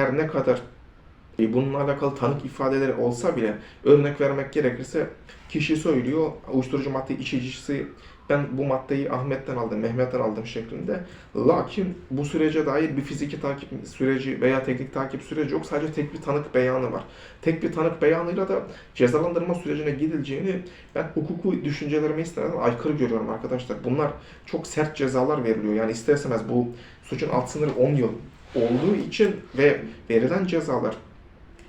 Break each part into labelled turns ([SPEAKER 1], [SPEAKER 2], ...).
[SPEAKER 1] her ne kadar e, bununla alakalı tanık ifadeleri olsa bile örnek vermek gerekirse kişi söylüyor uyuşturucu madde içicisi ben bu maddeyi Ahmet'ten aldım, Mehmet'ten aldım şeklinde. Lakin bu sürece dair bir fiziki takip süreci veya teknik takip süreci yok. Sadece tek bir tanık beyanı var. Tek bir tanık beyanıyla da cezalandırma sürecine gidileceğini ben hukuku düşüncelerime istinaden aykırı görüyorum arkadaşlar. Bunlar çok sert cezalar veriliyor. Yani ister istemez bu suçun alt sınırı 10 yıl olduğu için ve verilen cezalar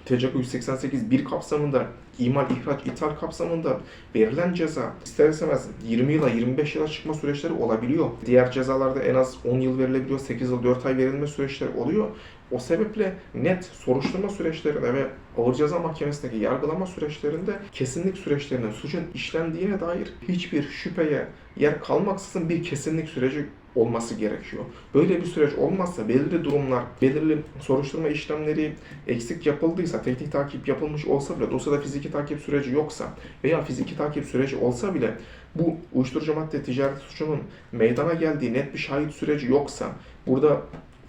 [SPEAKER 1] TCK 188 1 kapsamında imal, ihraç, ithal kapsamında verilen ceza ister istemez 20 yıla 25 yıla çıkma süreçleri olabiliyor. Diğer cezalarda en az 10 yıl verilebiliyor, 8 yıl 4 ay verilme süreçleri oluyor. O sebeple net soruşturma süreçlerinde ve ağır ceza mahkemesindeki yargılama süreçlerinde kesinlik süreçlerinin suçun işlendiğine dair hiçbir şüpheye yer kalmaksızın bir kesinlik süreci olması gerekiyor. Böyle bir süreç olmazsa belirli durumlar, belirli soruşturma işlemleri eksik yapıldıysa, teknik takip yapılmış olsa bile, dosyada fiziki takip süreci yoksa veya fiziki takip süreci olsa bile bu uyuşturucu madde ticareti suçunun meydana geldiği net bir şahit süreci yoksa, burada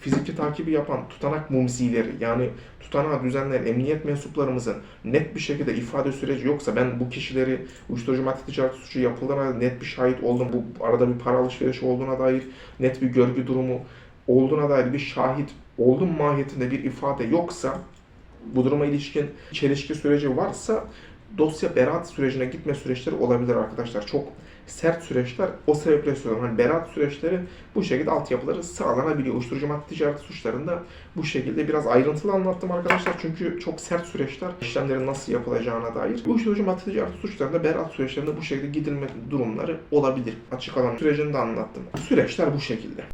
[SPEAKER 1] fiziki takibi yapan tutanak mumzileri yani tutanağı düzenleyen emniyet mensuplarımızın net bir şekilde ifade süreci yoksa ben bu kişileri uyuşturucu madde ticareti suçu yapıldığına net bir şahit oldum. Bu arada bir para alışverişi olduğuna dair net bir görgü durumu olduğuna dair bir şahit oldum mahiyetinde bir ifade yoksa bu duruma ilişkin çelişki süreci varsa dosya beraat sürecine gitme süreçleri olabilir arkadaşlar. Çok sert süreçler. O sebeple söylüyorum. Hani beraat süreçleri bu şekilde altyapıları sağlanabiliyor. Uyuşturucu madde ticareti suçlarında bu şekilde biraz ayrıntılı anlattım arkadaşlar. Çünkü çok sert süreçler. işlemlerin nasıl yapılacağına dair. Uyuşturucu madde ticareti suçlarında beraat süreçlerinde bu şekilde gidilme durumları olabilir. Açık alan sürecini de anlattım. Süreçler bu şekilde.